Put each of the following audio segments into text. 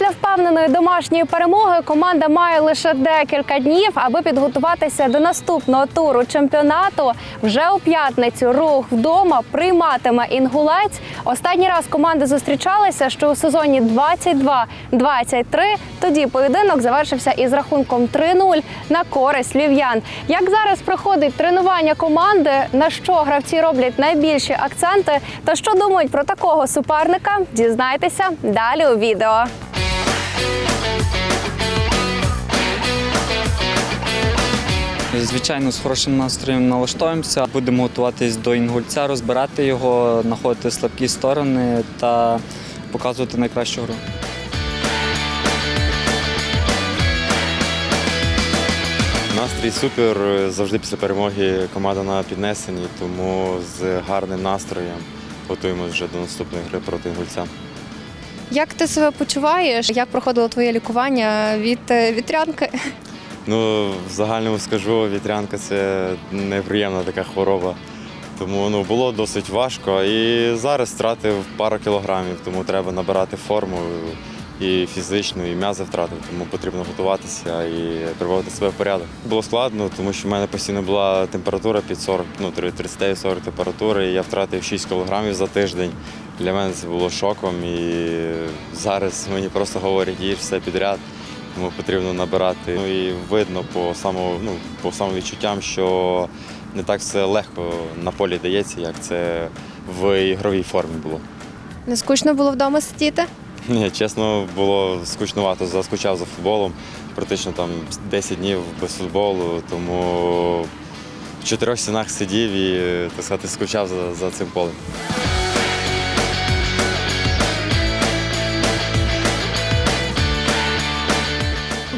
Після впевненої домашньої перемоги команда має лише декілька днів, аби підготуватися до наступного туру чемпіонату. Вже у п'ятницю рух вдома прийматиме інгулець. Останній раз команди зустрічалися, що у сезоні 22-23. Тоді поєдинок завершився із рахунком 3-0 на користь львів'ян. Як зараз проходить тренування команди, на що гравці роблять найбільші акценти, та що думають про такого суперника, дізнайтеся далі у відео. Звичайно, з хорошим настроєм налаштуємося. Будемо готуватись до інгульця, розбирати його, знаходити слабкі сторони та показувати найкращу гру. Настрій супер. Завжди після перемоги команда на піднесенні, тому з гарним настроєм готуємося вже до наступної гри проти інгульця. Як ти себе почуваєш? Як проходило твоє лікування від е, вітрянки? Ну, в загальному скажу, вітрянка це неприємна така хвороба. Тому ну, було досить важко. І зараз втратив пару кілограмів, тому треба набирати форму і фізичну, і м'язи втратив, тому потрібно готуватися і приводити себе в порядок. Було складно, тому що в мене постійно була температура під 40, ну 39-40 температури, і я втратив 6 кілограмів за тиждень. Для мене це було шоком. І зараз мені просто говорять, їж все підряд. Тому потрібно набирати. Ну і видно по само, ну, по самовідчуттям, що не так все легко на полі дається, як це в ігровій формі було. Не скучно було вдома сидіти? Ні, чесно, було скучнувато, заскучав за футболом. Практично там 10 днів без футболу, тому в чотирьох стінах сидів і так сказати, скучав за, за цим полем.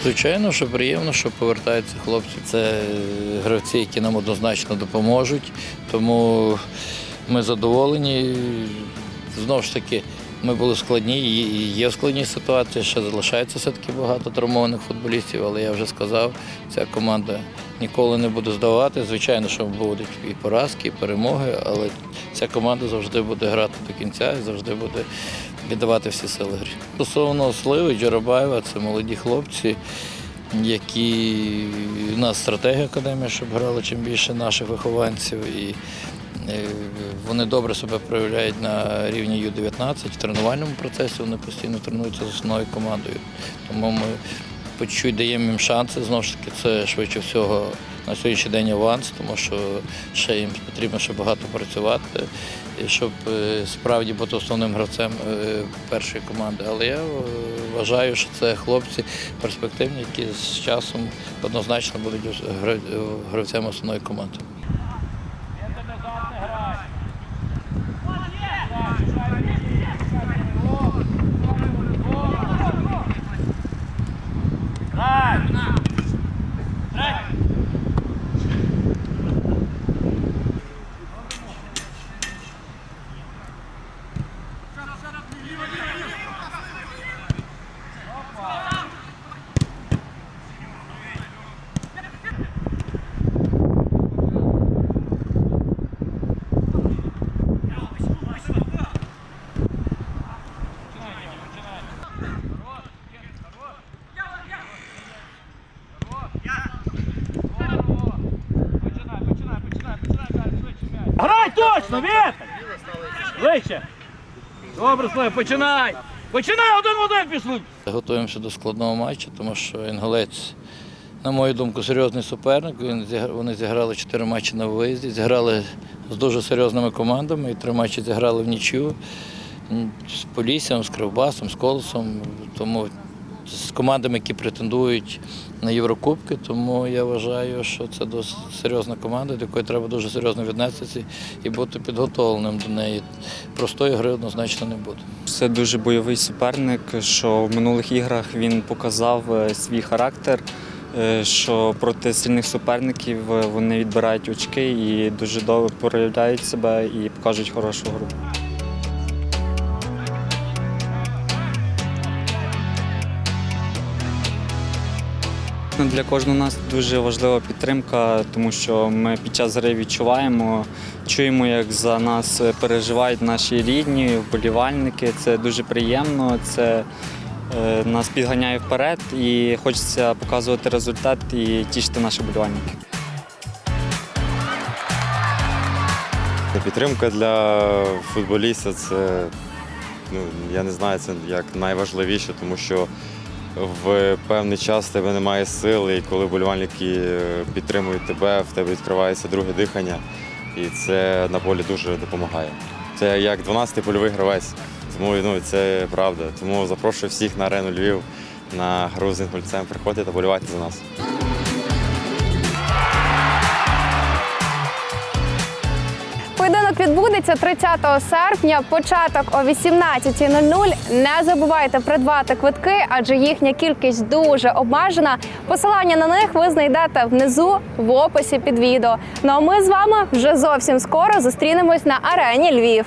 Звичайно, що приємно, що повертаються хлопці. Це гравці, які нам однозначно допоможуть. Тому ми задоволені. Знову ж таки, ми були складні і є в складній ситуації. Ще залишається все-таки багато травмованих футболістів, але я вже сказав, ця команда ніколи не буде здавати. Звичайно, що будуть і поразки, і перемоги, але ця команда завжди буде грати до кінця і завжди буде віддавати всі сили грі. Стосовно Сливи, Джарабаєва, це молоді хлопці, які у нас стратегія академії, щоб грали чим більше наших вихованців. І вони добре себе проявляють на рівні Ю-19. В тренувальному процесі вони постійно тренуються з основною командою. Тому ми по чуть даємо їм шанси. Знову ж таки, це швидше всього на сьогоднішній день аванс, тому що ще їм потрібно ще багато працювати, щоб е, справді бути основним гравцем е, першої команди. Але я е, вважаю, що це хлопці перспективні, які з часом однозначно будуть гра- гравцями основної команди. Точно, Вітер! Вище! Добре, Слава, починай! Починай один в один пішли! Готуємося до складного матчу, тому що Інголець, на мою думку, серйозний суперник. Вони зіграли чотири матчі на виїзді, зіграли з дуже серйозними командами і три матчі зіграли в нічю з Поліссям, з Кривбасом, з Колосом. Тому з командами, які претендують на Єврокубки, тому я вважаю, що це досить серйозна команда, до якої треба дуже серйозно віднестися і бути підготовленим до неї. Простої гри однозначно не буде. Це дуже бойовий суперник, що в минулих іграх він показав е, свій характер, е, що проти сильних суперників е, вони відбирають очки і дуже добре проявляють себе і покажуть хорошу гру. Ну, Для кожного нас дуже важлива підтримка, тому що ми під час гри відчуваємо, чуємо, як за нас переживають наші рідні, вболівальники. Це дуже приємно. Це е, нас підганяє вперед і хочеться показувати результат і тішити наших болівальників. Підтримка для футболіста це, ну, я не знаю, це як найважливіше, тому що в певний час в тебе немає сили, і коли болівальники е, підтримують тебе, в тебе відкривається друге дихання, і це на полі дуже допомагає. Це як 12-й польовий гравець, тому ну, це правда. Тому запрошую всіх на арену Львів на гру з інгульцем. Приходьте та болівайте за нас. Відбудеться 30 серпня, початок о 18.00. Не забувайте придбати квитки, адже їхня кількість дуже обмежена. Посилання на них ви знайдете внизу в описі під відео. Ну а ми з вами вже зовсім скоро зустрінемось на арені Львів.